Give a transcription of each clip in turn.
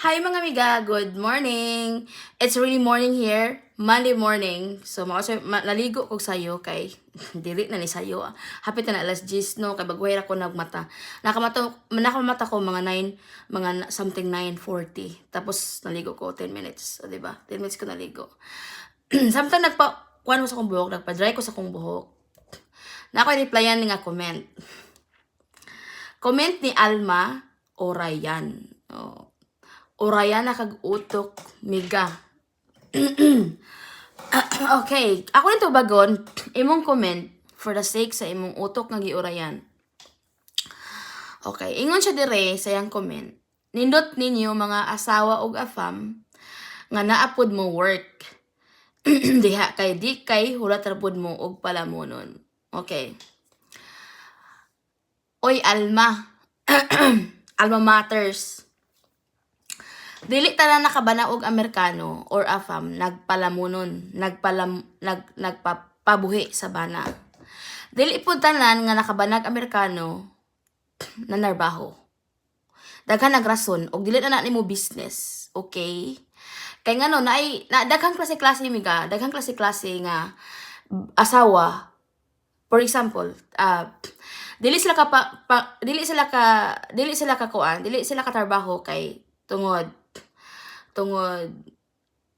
Hi mga amiga, good morning! It's really morning here, Monday morning. So, mga ma- naligo ko sayo kay dili na ni sayo. ah. Hapit na alas 10 no kay bagway ako nagmata. Nakamata nakamata ko mga 9 mga something 9:40. Tapos naligo ko 10 minutes, o di ba? 10 minutes ko naligo. Samtang nagpa kuan mo sa kong buhok, nagpa-dry ko sa kong buhok. Na ako replyan nga comment. Comment ni Alma Orayan. Oh. Orayan na kag utok miga. okay, ako nito bagon imong comment for the sake sa imong utok nga giurayan. Okay, ingon siya dire sa iyang comment. Nindot ninyo mga asawa og afam nga naapod mo work. Diha kay di kay hulat rapod mo og palamonon. Okay. Oy Alma. Alma matters. Dili tanan nakabana og Amerikano or afam nagpalamunon, nagpalam nag nagpapabuhi sa bana. Dili pud tanan nga nakabanag Amerikano na narbaho. Daghan nagrason og dili na nimo business, okay? Kay ngano na ay na daghang klase-klase miga, daghang klase-klase nga asawa. For example, uh, dili sila ka pa, pa- dili sila ka dili sila ka kuan, dili sila ka trabaho kay tungod tungod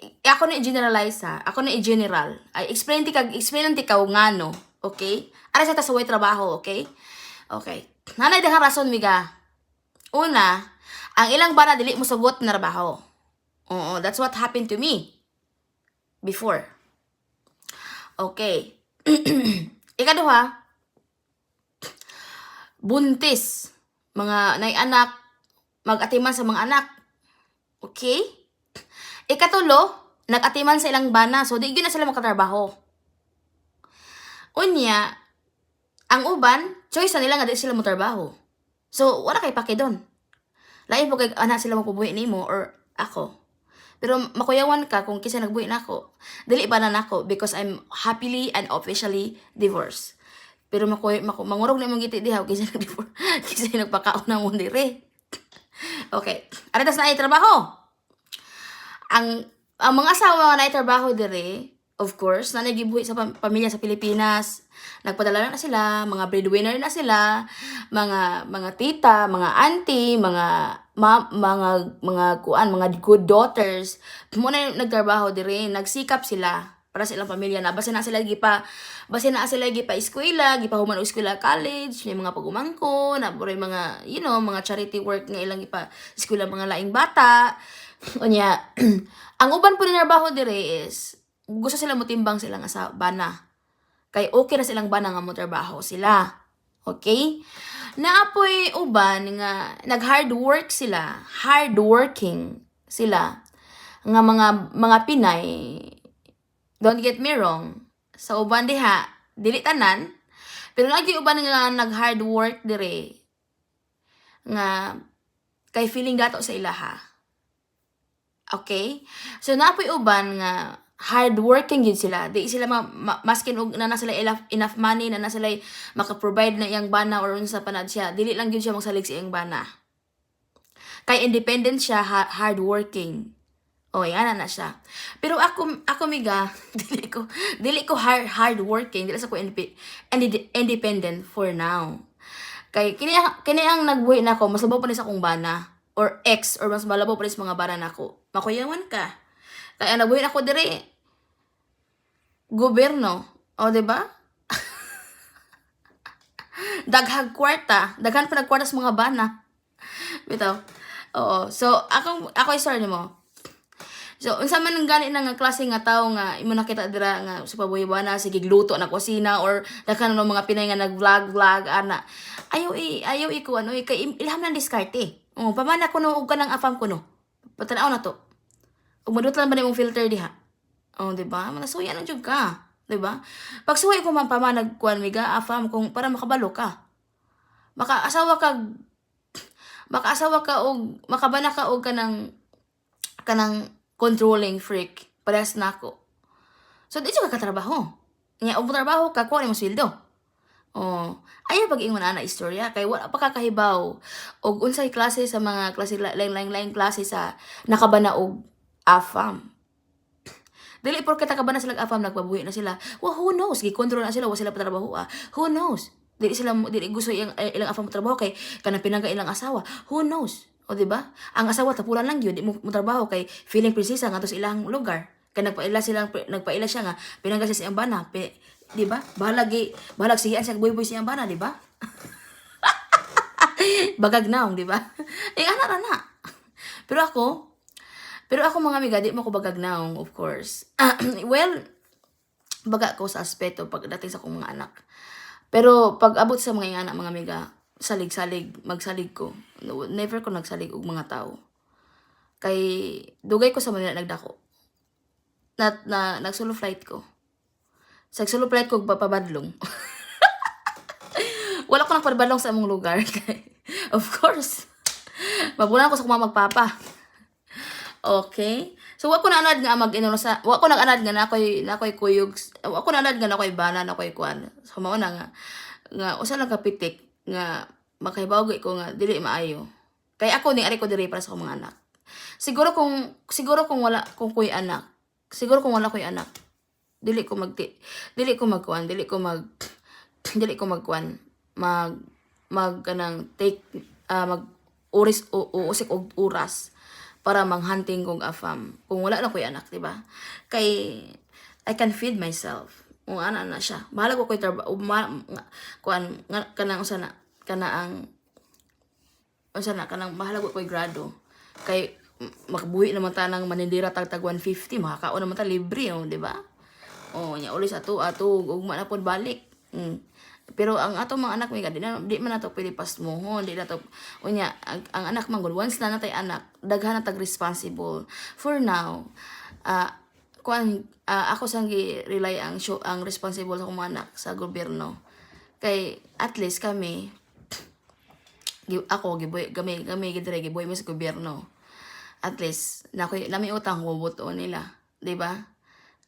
i- ako na i-generalize ha. Ako na i-general. Ay, explain ti kag explain ti ka ngano, okay? Ara sa tasaway trabaho, okay? Okay. Nanay dihang rason miga. Una, ang ilang bana dili mo sugot na trabaho. Oo, that's what happened to me before. Okay. Ikaduha, buntis. Mga nay anak, mag-atiman sa mga anak. Okay? Ikatulo, nag-atiman sa ilang bana. So, di na sila makatrabaho. Unya, ang uban, choice na nila nga di sila motrabaho. So, wala kay pake doon. Lain po kay anak sila mapubuhi nimo or ako. Pero makuyawan ka kung kisa nagbuhi na ako. Dili ba na nako because I'm happily and officially divorced. Pero makuy maku, mangurog na imong giti diha kisa nag-divorce. kisa nagpakaon na mo dire. Okay. Aritas na ay trabaho. Ang ang mga asawa na trabaho dire, of course, na nagibuhi sa pam- pamilya sa Pilipinas. Nagpadala na sila, mga breadwinner na sila, mga mga tita, mga auntie, mga ma, mga mga kuan, mga good daughters. Muna yung nagtrabaho dire, nagsikap sila para sa ilang pamilya na basta na sila gipa basta na sila gipa eskwela gipa human eskwela college may mga pagumangko na puro mga you know mga charity work nga ilang gipa eskwela mga laing bata. Unya ang uban po na trabaho dire is gusto sila motimbang silang asa bana. Kay okay na silang bana nga mo trabaho sila. Okay? Naapoy uban nga nag hard work sila hard working sila nga mga mga Pinay don't get me wrong. Sa uban diha dili tanan. Pero lagi uban nga nag hard work dire. Nga kay feeling dato sa ilaha okay? So naapoy uban nga hard working gid sila. Di sila ma, ma, maskin og na sila enough, money na na maka-provide na iyang bana or unsa panad siya. Dili lang gyud siya magsalig sa iyang bana. Kay independent siya ha- hard working Oh, yan na siya. Pero ako ako miga, dili ko dili ko hard hard working, dili sa ko indep- inde- independent for now. Kay kini kini ang nagbuhi na ako, mas labaw pa ni sa akong bana or ex or mas malabaw pa ni sa mga bana nako. Makuyawan ka. Kaya ang nagbuhi na ako diri gobyerno. O, di ba? daghag kwarta, daghan pa nagkwarta sa mga bana. Bitaw. Oo. So, ako ako story mo. So, unsa man ang gani na nga klase nga tao nga imo nakita dira nga sa pabuhi-buhana sige gluto na kusina or daghan ng mga Pinay nga nag-vlog vlog ana. Ayaw i ayaw i ko ano i kay ilham lang diskarte. Oh, pamana kuno og kanang afam kuno. Patanaw na to. Ug madutlan ba nimong filter diha? Oh, di ba? Manasuya na jud ka. Di ba? Pag suway ko man pamanag kuan miga afam kung para makabalo ka. Maka asawa kag makaasawa ka og makabana ka og kanang kanang controlling freak parehas na ako. So, di ka katrabaho. Nga, og trabaho ka, kuha mo sweldo. Oh, ayaw pag-ingon ana istorya kay wala pa kakahibaw og unsay klase sa mga klase lain lain lain klase sa nakabana og afam. Dili porke takabana sila og afam nagpabuhi na sila. Well, who knows? Gikontrol na sila wa sila patrabaho. Ah. Who knows? Dili sila dili gusto ilang ilang afam trabaho kay kanang pinangga ilang asawa. Who knows? O di ba? Ang asawa tapulan lang gyud di mo, mo trabaho kay feeling prinsesa nga sa ilang lugar. Kay nagpaila sila nagpaila siya nga pinangga siya sa iyang bana. Pi, di ba? Bahalag gi bahalag siya siya boy boy sa iyang bana, di ba? Bagag naong, di ba? Eh, ana ra na. Pero ako, pero ako mga amiga, di mo ko bagag naong, of course. well, baga ko sa aspeto pagdating sa akong mga anak. Pero pag abot sa mga anak, mga amiga, salig-salig, magsalig ko. Never ko nagsalig og mga tao. Kay, dugay ko sa Manila nagdako. Na, na, nag-solo flight ko. Sa solo flight ko, papabadlong. Wala ko nagpadbalong sa among lugar. of course. Mabulan ko sa kumang magpapa. Okay? So, wako na anad nga mag inuno sa wako na anad nga na ako'y na ako'y kuyog wako na anad nga na ako'y bana na ako'y kwan. So, mao na nga nga usa lang kapitik nga makahibaw ko nga dili maayo. Kay ako ni ari ko diri para sa akong mga anak. Siguro kung siguro kung wala kung kuy anak, siguro kung wala kuy anak, dili ko mag dili ko magkuan, dili ko mag dili ko magkuan, mag mag kanang take ah, mag uris o, uusik og oras para manghunting kong afam. Kung wala na ko'y anak, di ba? Kay, I can feed myself. Kung ana na siya. Bahala ko ko'y trabaho. Kuan, kanang usa na, kana ang, usa na, kanang bahala ko ko'y grado. Kay, makabuhi naman ta ng manindira tag tag 150, makakaon naman ta libre, oh, di ba? Oh, nya ulis ato ato ugma na pod balik. Mm. Pero ang ato mga anak may di, na, di man nato pwede pasmuhon, di na to unya ang, ang anak man gud once na natay anak, daghan na tag responsible. For now, ah kuan ah, ako sang rely ang show, ang responsible sa akong anak sa gobyerno. Kay at least kami ako giboy gamay gamay gidre giboy mo sa gobyerno. At least na ko nami utang hubuto nila, di ba?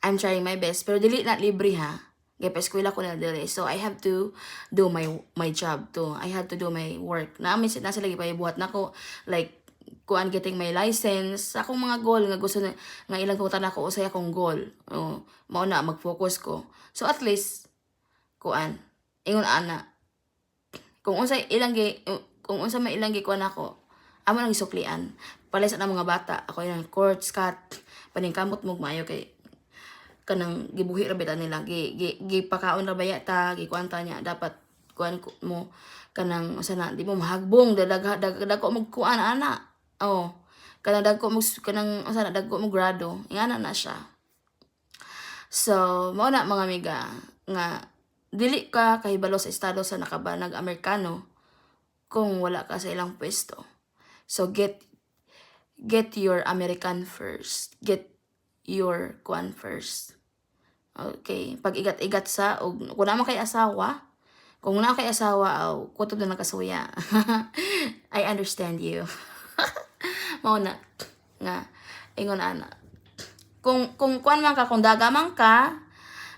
I'm trying my best pero dili na libre ha. Kaya pa eskwela ko na dili. So I have to do my my job too. I have to do my work. Na amin na sila gipay buhat nako like kuan getting my license. Akong mga goal nga gusto na, nga ilang kutan ako usay akong goal. Oh, mao na mag-focus ko. So at least kuan ingon ana kung unsay ilang gi kung unsa may ilang gikuan ako amo nang isuklian palay sa mga bata ako yung court scat paningkamot mo maayo kay kanang gibuhi ra bitan nila. Gi, gi, gipakaon ra baya ta gikuan ta niya dapat kuan mo kanang usa na di mo mahagbong dadag dag dagko mo kuan ana. Oh kanang dagko mo kanang usa na dagko mo grado ingana na siya. So mao na mga amiga nga dili ka kahibalo sa estado sa nakabanag Amerikano kung wala ka sa ilang pwesto. So get get your American first. Get your kwan first. Okay, pag igat-igat sa og kung naman kay asawa, kung na kay asawa aw kutob na nakasuya. I understand you. Mao na nga ingon ana. Kung kung kuan man ka kung dagamang ka,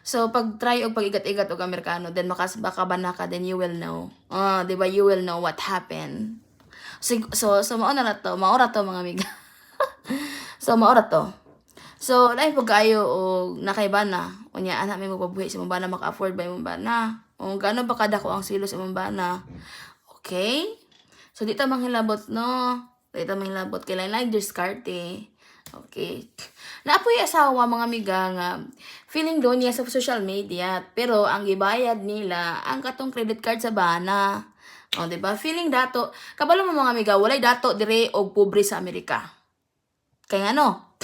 So, pag try o pag igat-igat og Amerikano, then makas baka bana ka, then you will know. Ah, di ba? You will know what happened. So, so, so mao na na to. Maora to, mga amiga. so, maora to. So, lain pag kayo o nakaibana. O niya, anak may magpabuhi sa mabana, maka-afford ba yung mabana? O gano'n ba kada ko ang silo sa mabana? Okay? So, di ta manghilabot, no? Di ta manghilabot. Kailan lang diskarte. Okay. Naapoy asawa mga amiga nga feeling doon niya sa social media pero ang gibayad nila ang katong credit card sa bana. O, di ba? Feeling dato, kabalo mo mga amiga, walay dato dire og pobre sa Amerika. Kaya ano?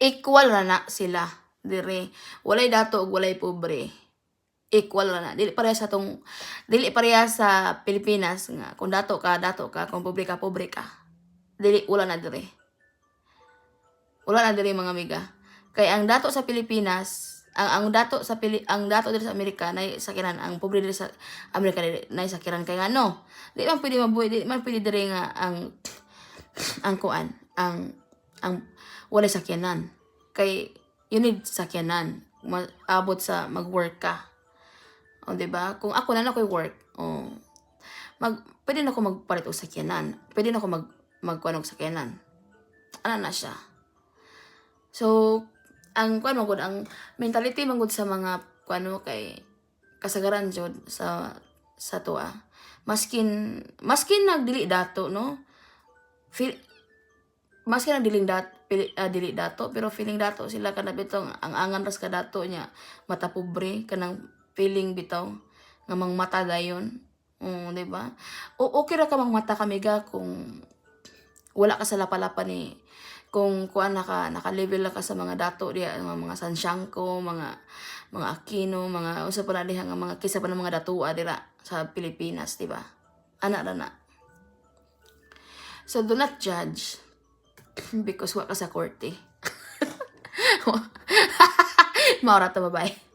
Equal ra na sila dire. Walay dato og walay pobre. Equal ra na. Dili pareha sa tong dili pareha sa Pilipinas nga kung dato ka, dato ka, kung pobre ka, pobre ka. Dili wala na dire. Wala na diri mga amiga. Kay ang dato sa Pilipinas, ang ang dato sa Pili, ang dato diri sa Amerika nay sakiran ang pobre diri sa Amerika nay sakiran kay ngano. Di man pwede mabuhi, di man pwede diri nga ang ang kuan, ang ang wala sakyanan. Kay you need sakyanan abot sa mag-work ka. O, di ba? Kung ako na na ko'y work, o, mag, pwede na ako magpalit og sakyanan. Pwede na ako mag, magkuhan og sakyanan. Ano na siya. So, ang kuan mo gud ang mentality man gud sa mga kuano kay kasagaran jud sa sa tuwa. Maskin maskin nagdili dato no. Feel maskin nagdiling dat pili, ah, dili dato pero feeling dato sila kana bitong ang angan ras ka dato niya mata pobre kanang feeling bitaw nga mang mata dayon. Mm, di ba? O okay ra ka mang mata kamiga kung wala ka sa lapalapa ni kung kuan naka naka-level na ka sa mga dato diya mga mga Sansiangco, mga mga Aquino, mga usa pa na diha nga mga kisa pa ng mga datua dira sa Pilipinas, di ba? Ana ra na. So do not judge because wa ka sa korte. Maura to bye